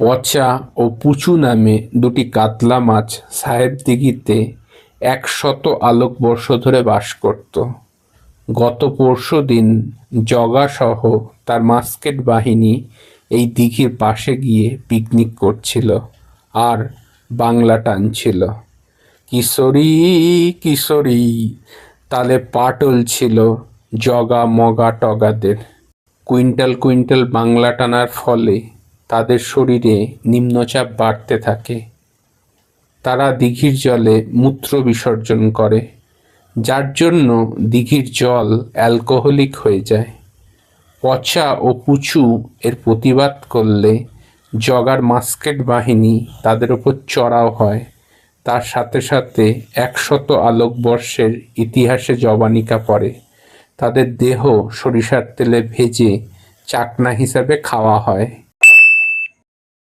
পচা ও পুচু নামে দুটি কাতলা মাছ সাহেব দিঘিতে একশত আলোকবর্ষ ধরে বাস করত। গত পরশু দিন জগাসহ তার মাস্কেট বাহিনী এই দিঘির পাশে গিয়ে পিকনিক করছিল আর বাংলা টানছিল। কিশোরী কিশোরী, তালে পাটল ছিল জগা মগা টগাদের। কুইন্টাল কুইন্টাল বাংলা টানার ফলে তাদের শরীরে নিম্নচাপ বাড়তে থাকে। তারা দিঘির জলে মূত্র বিসর্জন করে, যার জন্য দিঘির জল অ্যালকোহলিক হয়ে যায়। পচা ও পুচু এর প্রতিবাদ করলে জগার মাস্কেট বাহিনী তাদের ওপর চড়াও হয়। তার সাথে সাথে একশত আলোকবর্ষের ইতিহাসে জবানিকা পড়ে। তাদের দেহ সরিষার তেলে ভেজে চাকনা হিসাবে খাওয়া হয়।